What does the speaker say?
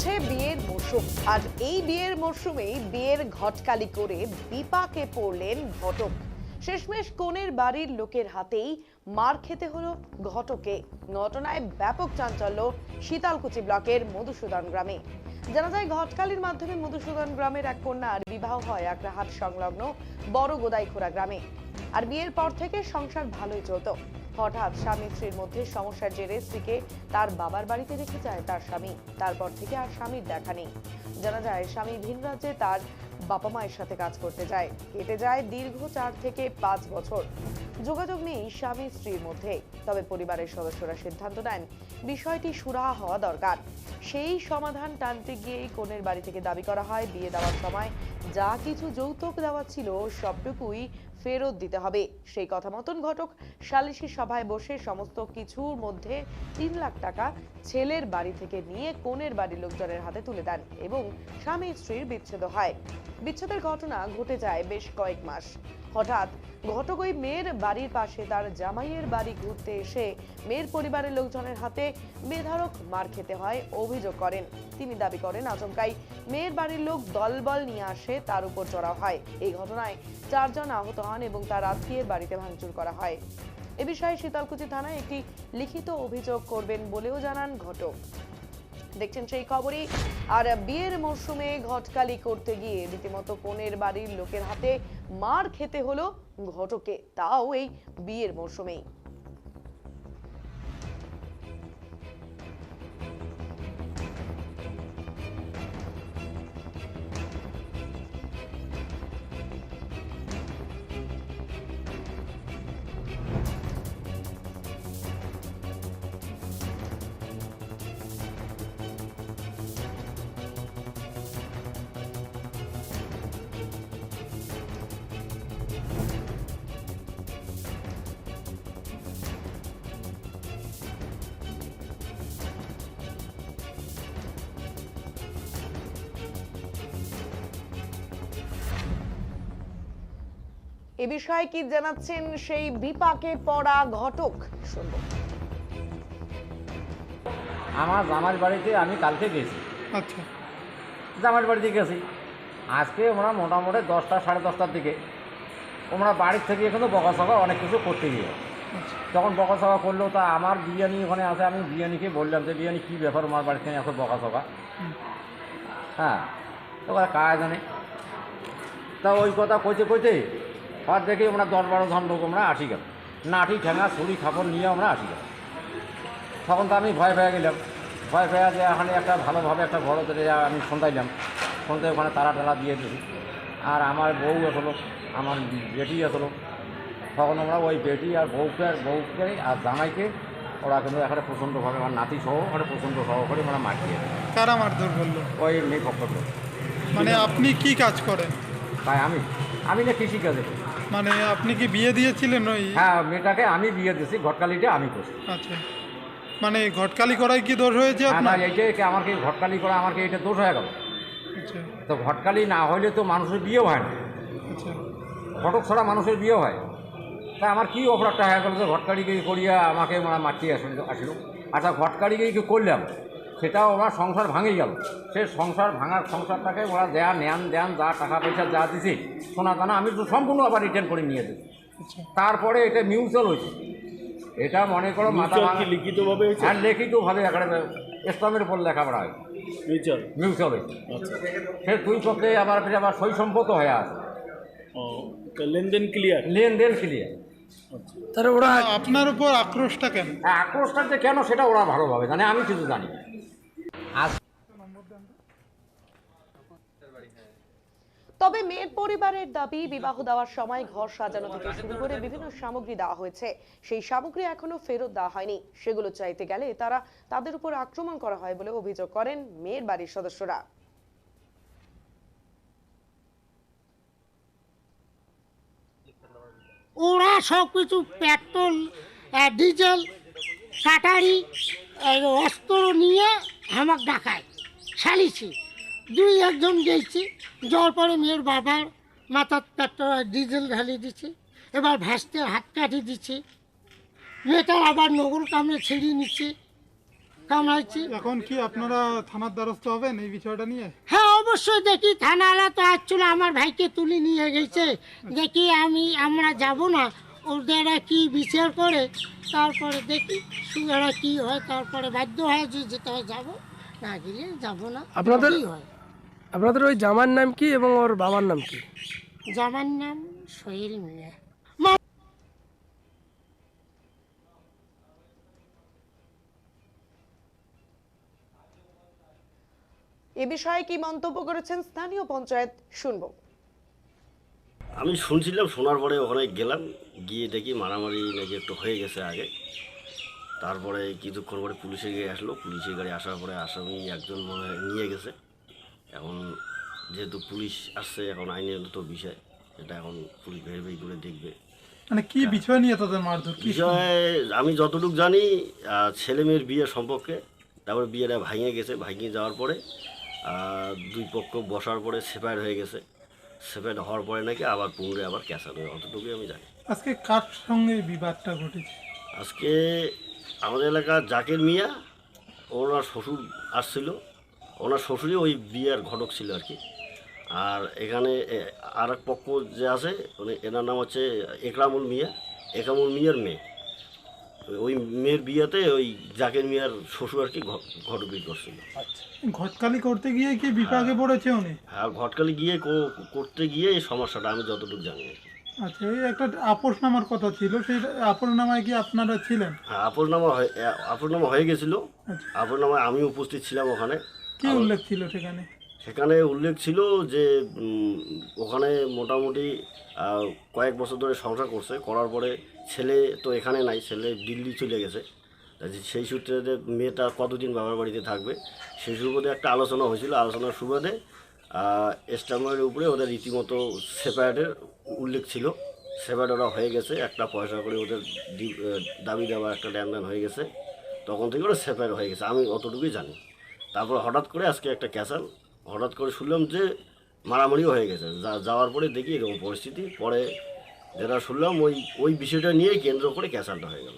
চলছে বিয়ের মরশুম। আর এই বিয়ের মরশুমেই বিয়ের ঘটকালি করে বিপাকে পড়লেন ঘটক। শেষমেশ কনের বাড়ির লোকের হাতেই মার খেতে হলো ঘটকে। ঘটনায় ব্যাপক চাঞ্চল্য শীতলকুচি ব্লকের মধুসূদন গ্রামে। জানা যায়, ঘটকালির মাধ্যমে মধুসূদন গ্রামের এক কন্যার বিবাহ হয় একরাহাট সংলগ্ন বড় গোদাইখোড়া গ্রামে। আর বিয়ের পর থেকে সংসার ভালোই চলতো। হঠাৎ স্বামী স্ত্রীর মধ্যে সমস্যার জেরে স্ত্রীকে তার বাবার বাড়িতে রেখে যায় তার স্বামী। তারপর থেকে আর স্বামীর দেখা নেই। জানা যায়, স্বামী ভিন রাজ্যে তার বাবা মায়ের সাথে কাজ করতে যায়। কেটে যায় দীর্ঘ চার থেকে পাঁচ বছর। যোগাযোগ নেই স্বামী স্ত্রীর মধ্যে। তবে পরিবারের সদস্যরা সিদ্ধান্ত নেন, বিষয়টি সুরাহা হওয়া দরকার। সেই সমাধান টানতে গিয়েই কনের বাড়ি থেকে দাবি করা হয়, বিয়ে দেওয়ার সময় যা কিছু যৌতুক দেওয়া ছিল সবটুকুই ফেরত দিতে হবে। সেই কথা মতন ঘটক সালিশি সভায় বসে সমস্ত কিছুর মধ্যে তিন লাখ টাকা ছেলের বাড়ি থেকে নিয়ে কনের বাড়ির লোকজনের হাতে তুলে দেন এবং স্বামী স্ত্রীর বিচ্ছেদ হয়। বিচ্ছেদের ঘটনা ঘটে যায় বেশ কয়েক মাস। হঠাৎ ঘটক ওই মেয়ের বাড়ির পাশে তার জামাইয়ের বাড়ি ঘুরতে এসে মেয়ের পরিবারের লোকজনের হাতে বেধারক মার খেতে হয় অভিযোগ করেন। তিনি দাবি করেন, আচমকাই মেয়ের বাড়ির লোক দলবল নিয়ে আসে, তার উপর চড়াও হয়। এই ঘটনায় চারজন আহত হন এবং তার আত্মীয়ের বাড়িতে ভাঙচুর করা হয়। এ বিষয়ে শীতলকুচি থানায় একটি লিখিত অভিযোগ করবেন বলেও জানান ঘটক। দেখছেন সেই খবরই। আর বিয়ের মরশুমে ঘটকালি করতে গিয়ে রীতিমতো কনের বাড়ির লোকের হাতে মার খেতে হলো ঘটকে। তাও এই বিয়ের মরশুমেই। এ বিষয়ে কি জানাচ্ছেন সেই বিপাকে পড়া ঘটক? শুনব। আমার জামার বাড়িতে আমি কালকে গেছি। আচ্ছা। জামার বাড়িতে গেছি। আজকে ওরা মোটামুটি দশটা সাড়ে দশটার দিকে ওরা বাড়ির থেকে এখানে বকাসকা অনেক কিছু করতে গিয়ে। আচ্ছা। যখন বকাসকা করল তা আমার বিরিয়ানি ওখানে আছে আমি বিরিয়ানিকে বললাম যে বিরিয়ানি কী ব্যাপার আমার বাড়িতে বকাসকা হুম। হ্যাঁ তো কাজ জানে? তা ওই কথা কইতে কইতে আর দেখি আমরা দশ বারো ধান লোক আমরা আসি গেল। নাটি ঠেঙা ছুরি খাপড় নিয়ে আমরা আসি গেল। তখন তো আমি ভয় পেয়ে গেলাম। ভয় পেয়ে যে এখানে একটা ভালোভাবে একটা ঘর ধরে আমি সন্ধ্যাইলাম সন্ধ্যায় ওখানে তারা টালা দিয়ে দিছি। আর আমার বউ আসলো আমার বেটি আসলো তখন আমরা ওই বেটি আর বউকে আর বউকে আর জামাইকে ওরা কিন্তু এখানে প্রচণ্ডভাবে আমার নাতি সহ ওখানে প্রচণ্ড সহকারে ওরা মারছে কারা মারধর করল? ওই মেয়ে পক্ষ মানে আপনি কি কাজ করেন? তাই আমি। আমি না কৃষিকাজে করি। মানে আপনি কি বিয়ে দিয়েছিলেন ওই? হ্যাঁ মেয়েটাকে আমি বিয়ে দিয়েছি ঘটকালিটা আমি করছি। আচ্ছা। মানে ঘটকালি করায় কি দোষ হয়েছে হ্যাঁ না আপনার এইটাকে আমার কি ঘটকালি করা আমার কি এটা দোষ হয়ে গেল। আচ্ছা। তো ঘটকালি না হইলে তো মানুষের বিয়েও হয় না। আচ্ছা। ঘটক ছাড়া মানুষের বিয়ে হয়। তা আমার কি অপরাধটা হয়ে গেল যে ঘটকালিকে করিয়া আমাকে মারতে আসল আসলো? আচ্ছা ঘটকালিকে কি করলাম। সেটাও ওরা সংসার ভাঙে গেল। সে সংসার ভাঙার সংসারটাকে ওরা দেয়া নেন দেন যা টাকা পয়সা যা দিছে সোনা দানা আমি তো সম্পূর্ণ আবার রিটার্ন করে নিয়ে দিই আচ্ছা। তারপরে এটা মিউচুয়াল হয়েছে। এটা মনে করো মাথা লিখিতভাবে আর লিখিতভাবে এখানে ইসলামের উপর লেখাপড়া হয় মিউচুয়াল মিউচুয়াল হয়েছে। আচ্ছা। সে দুই পক্ষে আবার ফিরে আবার সই সম্পত হয়ে আছে। ও লেনদেন ক্লিয়ার লেনদেন ক্লিয়ার তাহলে ওরা আপনার উপর আক্রোশটা কেন? আক্রোশটা যে কেন সেটা ওরা ভালোভাবে জানে আমি কিছু জানি না। তবে মেয়ের পরিবারের দাবি বিবাহ দেওয়ার সময় ঘর সাজানো থেকে শুরু করে বিভিন্ন সামগ্রী দেওয়া হয়েছে। সেই সামগ্রী এখনও ফেরত দেওয়া হয়নি। সেগুলো চাইতে গেলে তারা তাদের উপর আক্রমণ করা হয় বলে অভিযোগ করেন মেয়ের বাড়ির সদস্যরা। ওরা সবকিছু পেট্রোল ডিজেল কাটারি অস্ত্র নিয়ে আমাকে ডাকায় সালিছি। দুই একজন গেছি যাওয়ার পরে মেয়ের বাবার মাথার পেট্রোল ডিজেল ঢালি দিছে এবার ভ্যাসতে হাত কাটি দিচ্ছে মেয়েটার আবার নগর কামড়ে ছিঁড়িয়ে নিচ্ছি কামড়াইছি। এখন কি আপনারা থানার দ্বারস্থ হবেন এই বিষয়টা নিয়ে? হ্যাঁ অবশ্যই দেখি থানাওয়ালা তো আসছিল আমার ভাইকে তুলে নিয়ে গেছে। দেখি আমি আমরা যাব না। ওদেরা কি বিচার করে তারপরে দেখি সুগারা কি হয় তারপরে বাধ্য হয় যে যেতে হয় যাব না গেলে যাব না। আপনাদের- হয়? আপনাদের ওই জামার নাম কি এবং ওর বাবার নাম কি? জামার নাম সোহেল মিয়া। এ বিষয়ে কি মন্তব্য করেছেন স্থানীয় পঞ্চায়েত শুনব। আমি শুনছিলাম শোনার পরে ওখানে গেলাম গিয়ে দেখি মারামারি নাকি একটু হয়ে গেছে আগে। তারপরে কিছুক্ষণ পরে পুলিশের গাড়ি আসলো। পুলিশের গাড়ি আসার পরে আসামি একজন মনে হয় নিয়ে গেছে। এখন যেহেতু পুলিশ আসছে এখন আইনের তো বিষয় এটা এখন পুলিশ ভেরিফাই করে দেখবে। মানে কি বিষয় নিয়ে তাদের মারধর? কি বিষয়ে আমি যতটুকু জানি ছেলে মেয়ের বিয়ে সম্পর্কে। তারপরে বিয়েটা ভাঙে গেছে। ভাঙিয়ে যাওয়ার পরে দুই পক্ষ বসার পরে সেপারেট হয়ে গেছে। সেপারেট হওয়ার পরে নাকি আবার পুনরায় আবার ক্যাসার হয়ে অতটুকুই আমি জানি। আজকে কার সঙ্গে বিবাদটা ঘটেছে? আজকে আমাদের এলাকার জাকের মিয়া ওনার শ্বশুর আসছিল। ওনার শ্বশুরই ওই বিয়ের ঘটক ছিল আর কি। আর এখানে আর এক পক্ষ যে আছে উনি এনার নাম হচ্ছে একরামুল মিয়া একরামুল মিয়ার মেয়ে। ওই মেয়ের বিয়েতে ওই জাকের মিয়ার শ্বশুর আর কি ঘটবি করছিল। ঘটকালি করতে গিয়ে কি বিপাকে পড়েছে উনি? হ্যাঁ ঘটকালি গিয়ে করতে গিয়ে এই সমস্যাটা আমি যতটুকু জানি। আর কি আচ্ছা এই একটা আপোষ নামার কথা ছিল সেই আপোষ নামায় কি আপনারা ছিলেন? হ্যাঁ আপরনামা হয়ে আপরনামা হয়ে গেছিল। আচ্ছা। আপরনামায় আমি উপস্থিত ছিলাম ওখানে। কি উল্লেখ ছিল সেখানে? সেখানে উল্লেখ ছিল যে ওখানে মোটামুটি কয়েক বছর ধরে সংসার করছে। করার পরে ছেলে তো এখানে নাই, ছেলে দিল্লি চলে গেছে। সেই সূত্রে যে, মেয়েটা কতদিন বাবার বাড়িতে থাকবে, সেই সুবাদে একটা আলোচনা হয়েছিল। আলোচনার সুবাদে স্ট্যাম্পারের উপরে ওদের রীতিমতো সেপারেটের উল্লেখ ছিল। সেপারেট ওরা হয়ে গেছে, একটা পয়সা করে ওদের দাবি দেওয়া, একটা লেনদেন হয়ে গেছে। তখন থেকে ওরা সেপারেট হয়ে গেছে, আমি অতটুকুই জানি। তারপর হঠাৎ করে আজকে একটা ক্যাসাল হঠাৎ করে শুনলাম যে মারামারিও হয়ে গেছে। যাওয়ার পরে দেখি এরকম পরিস্থিতি। পরে যেটা শুনলাম, ওই ওই বিষয়টা নিয়ে কেন্দ্র করে ক্যাসালটা হয়ে গেল।